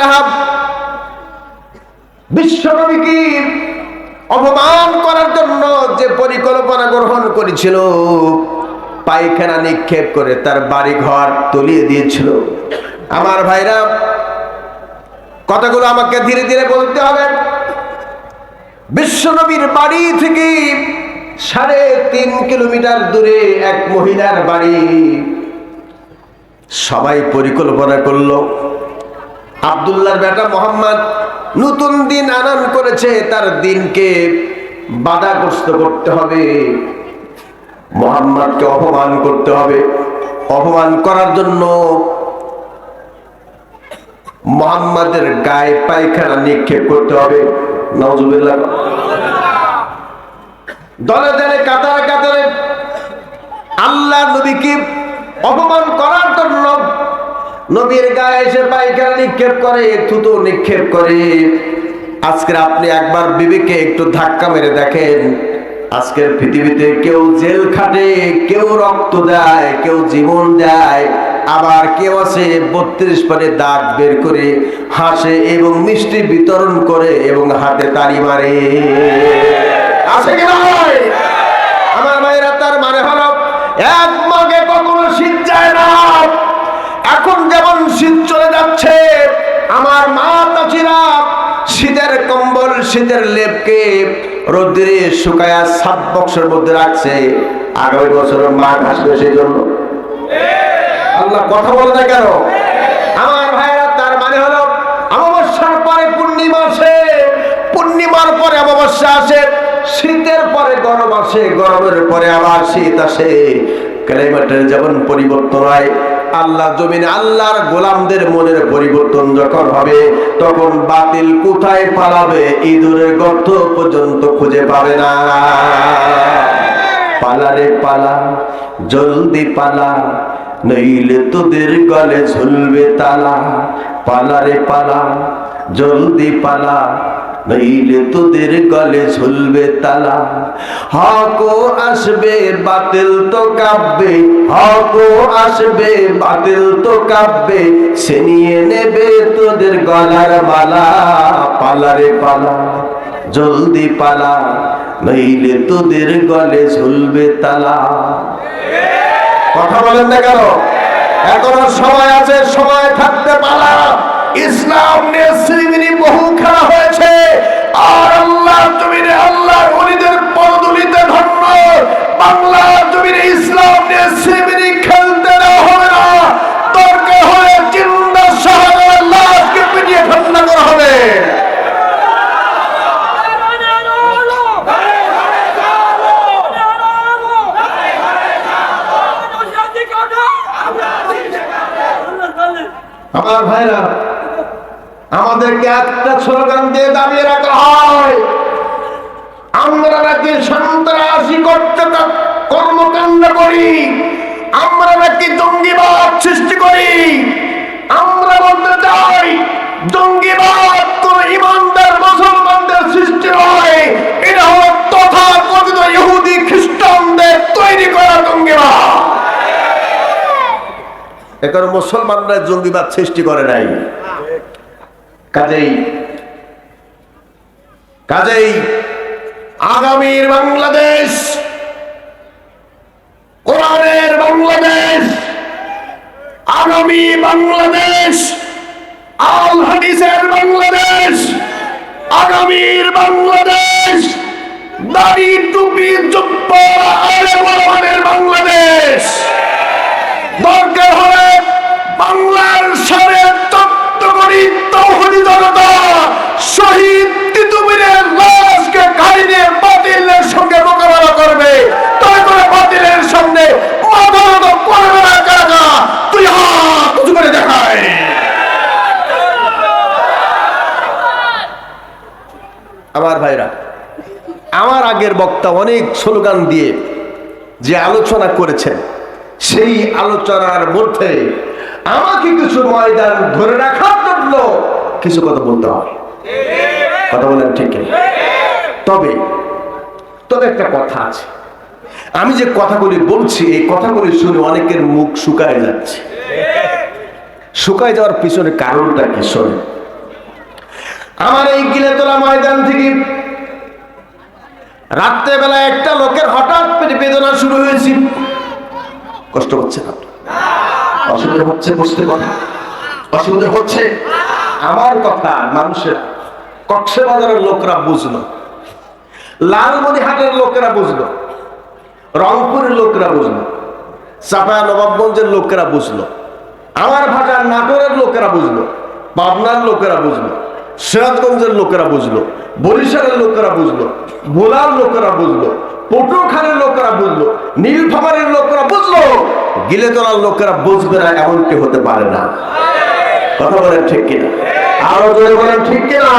লাহাব অপমান করার জন্য যে পরিকল্পনা গ্রহণ করেছিল, পায়খানা নিক্ষেপ করে তার বাড়ি ঘর তলিয়ে দিয়েছিল। আমার ভাইরা, কথাগুলো আমাকে ধীরে ধীরে বলতে হবে। বিশ্বনবীর বাড়ি থেকে সাড়ে তিন কিলোমিটার দূরে এক মহিলার বাড়ি। সবাই পরিকল্পনা করল আবদুল্লাহর বেটা মোহাম্মদ নতুন দিন আনয়ন করেছে, তার দিনকে বাধাগ্রস্ত করতে হবে। মোহাম্মদকে অপমান করতে হবে। অপমান করার জন্য মোহাম্মদের গায়ে পায়খানা নিক্ষেপ করতে হবে। নজুবিল্লাহ দলে দলে, কাতারে কাতারে আল্লাহ নবীকে অপমান করার জন্য নবীর গায়ে এসে পায়খানা নিক্ষেপ করে থুতু নিক্ষেপ করে। আজকে আপনি একবার বিবেকে একটু ধাক্কা মেরে দেখেন। আজকের পৃথিবীতে কেউ জেল খাটে, কেউ রক্ত দেয়, কেউ জীবন দেয়। আবার কেউ আছে বত্রিশ পরে দাঁত বের করে, হাসে এবং মিষ্টি বিতরণ করে এবং হাতে তালি মারে। আছে আমার ভাইরা তার মানে হলো, এক মাগে কখনো শীত যায় না। এখন যেমন শীত চলে যাচ্ছে, আমার মা চাচিরা শীতের কম্বল, শীতের লেপকে রোদ্রে শুকায়া সাত বক্সের মধ্যে রাখছে আগামী বছর মা আসবে সেই জন্য আল্লাহ কথা বলে না কেন? আমার ভাইরা তার মানে হলো অমাবস্যার পরে পূর্ণিমা আসে, পূর্ণিমার পরে অমাবস্যা আসে, শীতের পরে গরম আসে, গরমের পরে আবার শীত আসে। ক্লাইমেটের যেমন পরিবর্তন হয়, আল্লাহ জমিনে আল্লাহর গোলামদের মনের পরিবর্তন যখন হবে, তখন বাতিল কোথায় পালাবে, ইঁদুরের গর্ত পর্যন্ত খুঁজে পাবে না। পালারে পালা, জলদি পালা, নইলে তোদের গলে ঝুলবে তালা। পালারে পালা, জলদি পালা নইলে তোদের গলে ঝুলবে তালা। হকো আসবে, বাতিল তো কাঁপবে। হকো আসবে, বাতিল তো কাঁপবে। সে নিয়ে নেবে তোদের গলার মালা, পালারে পালা, জলদি পালা। নইলে তোদের গলে ঝুলবে তালা। কথা বলেন না কেন? এখনও সময় আছে, সময় থাকতে পালা ইসলাম নিয়ে শ্রীমিনি খেলতে হবে না। করা হবে। আমার ভাইরা, আমাদেরকে একটা স্লোগান দিয়ে দাবিয়ে রাখা হয়। আমরা নাকি সন্ত্রাসী করতে কর্মকাণ্ড করি, আমরা নাকি জঙ্গিবাদ সৃষ্টি করি, আমরা বলতে চাই জঙ্গিবাদ কোন ইমানদার মুসলমানদের সৃষ্টি নয় এটা হলো তথা কথিত ইহুদি খ্রিস্টানদের তৈরি করা জঙ্গিবাদ। এখন মুসলমানরা জঙ্গিবাদ সৃষ্টি করে নাই। কাজেই কাজেই আগামীর বাংলাদেশ কোরআনের বাংলাদেশ আগামী বাংলাদেশ আল হাদিসের বাংলাদেশ আগামীর বাংলাদেশ দাড়ি টুপি আলেমানের বাংলাদেশ। দরকার হলে আমার আগের বক্তা অনেক স্লোগান দিয়ে যে আলোচনা করেছেন, সেই আলোচনার মধ্যে আমাকে কিছু ময়দান ধরে রাখার জন্য কিছু কথা বলতে হয়। কথা বলেন ঠিক তবে তবে একটা কথা আছে। আমি যে কথাগুলি বলছি, এই কথাগুলি শুনে অনেকের মুখ শুকায় যাচ্ছে। শুকায় যাওয়ার পিছনে কারণটা কি শোনে আমার এই গিলেতলা ময়দান থেকে রাত্রেবেলা একটা লোকের হঠাৎ পেটে বেদনা শুরু হয়েছে। কষ্ট হচ্ছে না অসুবিধা হচ্ছে বুঝতে কথা অসুবিধা হচ্ছে আমার কথা মানুষের কক্সে বাজারের লোকরা বুঝলো। লালমনিহাটের লোকেরা বুঝলো। রংপুরের লোকেরা বুঝলো। চাপায়া নবাবগঞ্জের লোকেরা বুঝলো। আমার ভাষার নাটোরের লোকেরা বুঝলো। পাবনার লোকেরা বুঝলো। সিরাজগঞ্জের লোকেরা বুঝলো, বরিশালের লোকেরা বুঝলো, ভোলার লোকেরা বুঝলো পটুখানের লোকেরা বুঝলো, নীলফামারের লোকেরা বুঝলো, গিলেতলার লোকেরা বুঝবে না, এমনটি হতে পারে না। কথা বলেন ঠিক কিনা? আরও জোরে বলেন ঠিক কিনা?